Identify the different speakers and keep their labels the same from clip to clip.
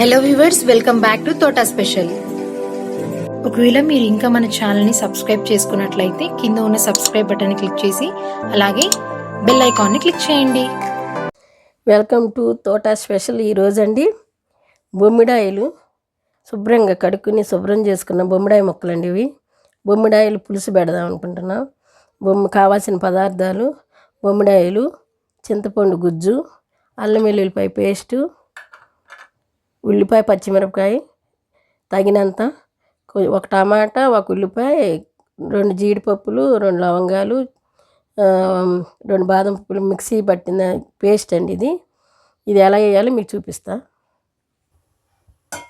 Speaker 1: Hello viewers welcome back to Tota special ఒకవేళ మీరు ఇంకా మన ఛానల్ని సబ్స్క్రైబ్ చేసుకున్నట్లయితే కింద ఉన్న సబ్స్క్రైబ్ బటన్ క్లిక్ చేసి అలాగే బెల్ ఐకాన్ని క్లిక్ చేయండి.
Speaker 2: Welcome to Tota tota special ఈరోజు అండి బొమ్మిడాయిలు శుభ్రంగా కడుక్కుని శుభ్రం చేసుకున్న బొమ్మిడాయి మొక్కలండి ఇవి. బొమ్మిడాయిలు పులుసు పెడదాం అనుకుంటున్నాం. బొమ్మ కావాల్సిన పదార్థాలు బొమ్మిడాయిలు చింతపండు గుజ్జు అల్లం వెల్లుల్లిపాయ పేస్టు ఉల్లిపాయ పచ్చిమిరపకాయ తగినంత ఒక టమాటా ఒక ఉల్లిపాయ రెండు జీడిపప్పులు రెండు లవంగాలు రెండు బాదం పప్పులు మిక్సీ పట్టిన పేస్ట్ అండి ఇది. ఇది ఎలా వేయాలో మీకు చూపిస్తా.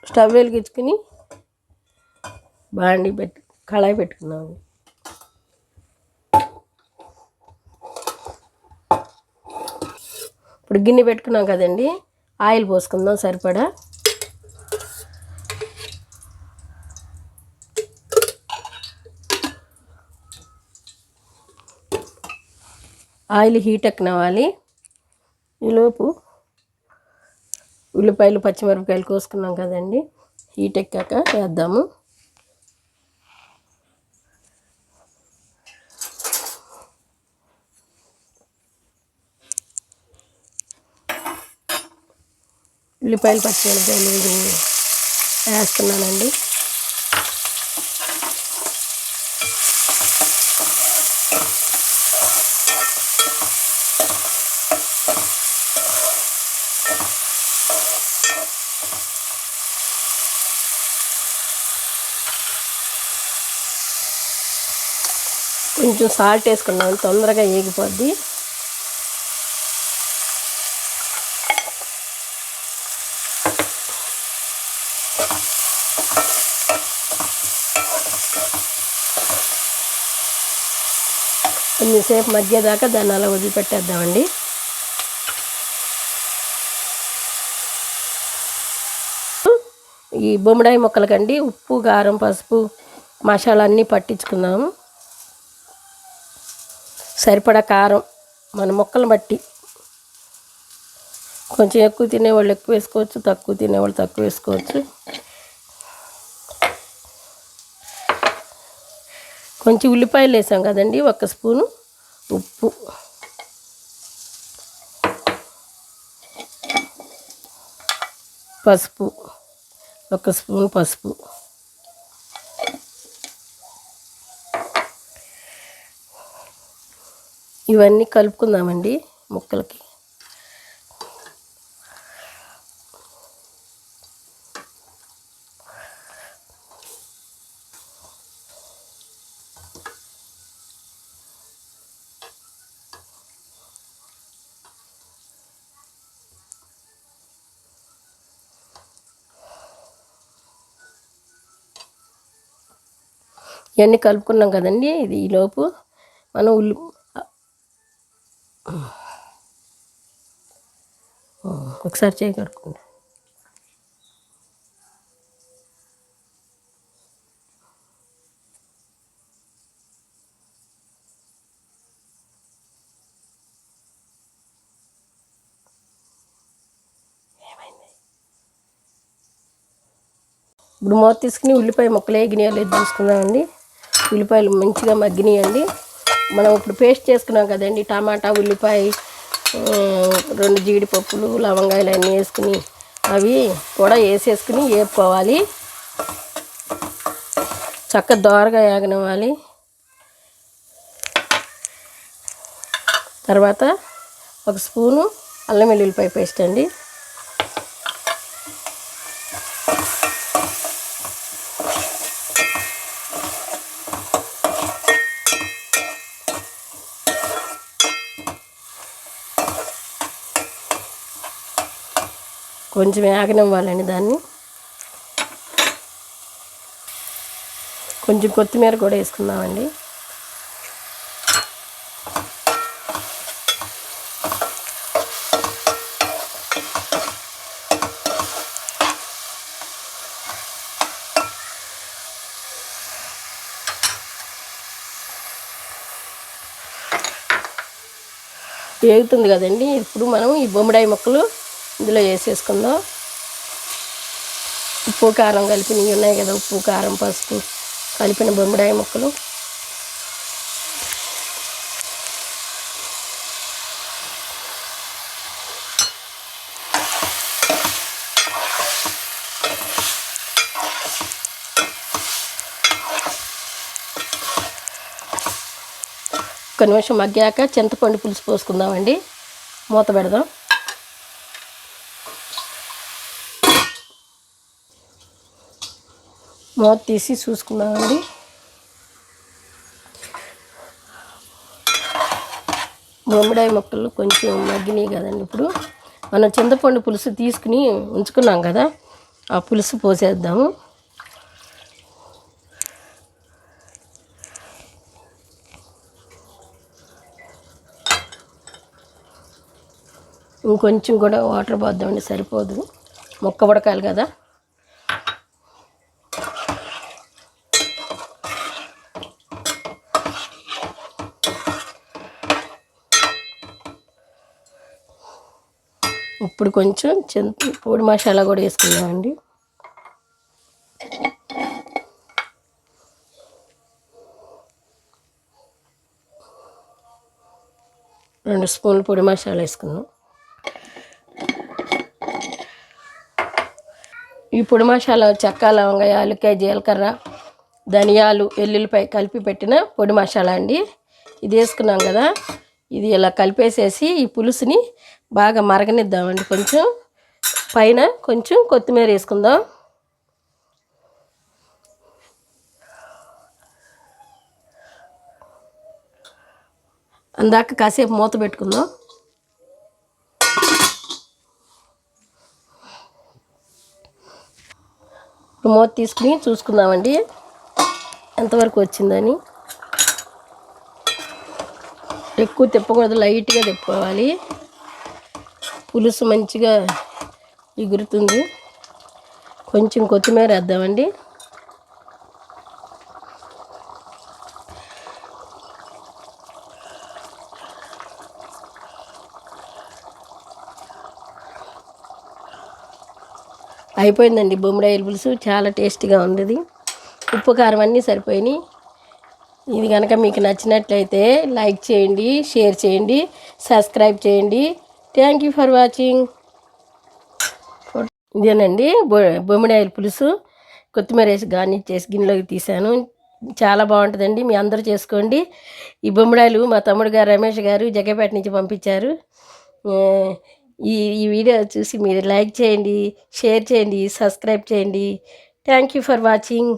Speaker 2: స్టవ్ వెలిగించుకుని బాండి పెట్టి కళాయి పెట్టుకున్నాము ఇప్పుడు గిన్నె పెట్టుకున్నాం కదండి. ఆయిల్ పోసుకుందాం సరిపడా. ఆయిల్ హీట్ ఎక్కనవ్వాలి. ఈలోపు ఉల్లిపాయలు పచ్చిమిరపకాయలు కోసుకున్నాం కదండి. హీట్ ఎక్కాక వేద్దాము. ఉల్లిపాయలు పచ్చిమిరపకాయలు వేస్తున్నానండి. కొంచెం సాల్ట్ వేసుకున్నాం తొందరగా ఏగిపోద్ది కొంచెంసేపు మధ్య దాకా దాన్ని అలా వదిలిపెట్టేద్దామండి. ఈ బొమ్మడాయి ముక్కలకండి ఉప్పు కారం పసుపు మసాలా అన్నీ పట్టించుకుందాము సరిపడా కారం మన ముక్కలు బట్టి. కొంచెం ఎక్కువ తినేవాళ్ళు ఎక్కువ వేసుకోవచ్చు తక్కువ తినేవాళ్ళు తక్కువ వేసుకోవచ్చు. కొంచెం ఉల్లిపాయలు వేసాం కదండి ఒక స్పూను ఉప్పు. పసుపు ఒక స్పూన్ పసుపు. ఇవన్నీ కలుపుకుందామండి ముక్కలకి. ఇవన్నీ కలుపుకున్నాం కదండి ఇది ఈలోపు. మనం ఉల్లి ఒకసారి చేయి కడుక్కోండి ఇప్పుడు మూత తీసుకుని ఉల్లిపాయ ముక్కలు వేగినాయో లేదు చూసుకుందామండి. ఉల్లిపాయలు మంచిగా మగ్గినాయండి. మనం ఇప్పుడు పేస్ట్ చేసుకున్నాం కదండి టమాటా ఉల్లిపాయ రెండు జీడిపప్పులు లవంగాయలు అన్నీ వేసుకుని అవి కూడా వేసేసుకుని వేపుకోవాలి. చక్క దోరగా వేగనివ్వాలి తర్వాత ఒక స్పూను అల్లం వెల్లుల్లిపాయ పేస్ట్ అండి. కొంచెం వేగనివ్వాలండి దాన్ని. కొంచెం కొత్తిమీర కూడా వేసుకుందామండి. వేగుతుంది కదండి. ఇప్పుడు మనం ఈ బొమ్మిడాయి ముక్కలు ఇందులో వేసేసుకుందాం. ఉప్పు కారం కలిపినవి ఉన్నాయి కదా ఉప్పు కారం పసుపు కలిపిన బొమ్మిడాయి ముక్కలు. ఒక నిమిషం మగ్గాక చింతపండు పులుసు పోసుకుందామండి. మూత పెడదాం. మూత తీసి చూసుకున్నామండి బొమ్మిడాయి ముక్కలు కొంచెం మగ్గినాయి కదండి ఇప్పుడు. మనం చింతపండు పులుసు తీసుకుని ఉంచుకున్నాం కదా ఆ పులుసు పోసేద్దాము. ఇంకొంచెం కూడా వాటర్ పోద్దామండి సరిపోదు. మొక్క ఉడకాలి కదా. ఇప్పుడు కొంచెం చింత పొడి మసాలా కూడా వేసుకుందామండి. రెండు స్పూన్లు పొడి మసాలా వేసుకుందాం. ఈ పొడి మసాలా చెక్క లవంగ యాలకాయ జీలకర్ర ధనియాలు వెల్లుల్లిపాయ కలిపి పెట్టిన పొడి మసాలా అండి. ఇది వేసుకున్నాం కదా. ఇది ఇలా కలిపేసేసి ఈ పులుసుని బాగా మరగనిద్దామండి. కొంచెం పైన కొంచెం కొత్తిమీర వేసుకుందాం. అందాక కాసేపు మూత పెట్టుకుందాం. ఇప్పుడు మూత తీసుకుని చూసుకుందామండి. ఎంతవరకు వచ్చిందని. ఎక్కువ తిప్పకూడదు లైట్గా తిప్పుకోవాలి. పులుసు మంచిగా ఎగురుతుంది. కొంచెం కొత్తిమీర వేద్దామండి. అయిపోయిందండి బొమ్మిడాయిల పులుసు చాలా టేస్టీగా ఉండేది. ఉప్పు కారం అన్నీ సరిపోయినాయి. ఇది కనుక మీకు నచ్చినట్లయితే లైక్ చేయండి షేర్ చేయండి సబ్స్క్రైబ్ చేయండి. థ్యాంక్ యూ ఫర్ వాచింగ్ ఇదేనండి బొ బొమ్మిడాయల పులుసు. కొత్తిమీర వేసి గార్నిష్ చేసి గిన్నెలోకి తీశాను చాలా బాగుంటుందండి. మీ అందరూ చేసుకోండి. ఈ బొమ్మిడాయలు మా తమ్ముడు గారు రమేష్ గారు జగపేట నుంచి పంపించారు. ఈ ఈ వీడియో చూసి మీరు లైక్ చేయండి షేర్ చేయండి సబ్స్క్రైబ్ చేయండి. Thank you for watching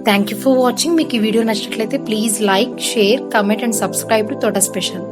Speaker 1: thank you for watching మీకు ఈ వీడియో నచ్చినట్లయితే please like share comment and subscribe to Tota special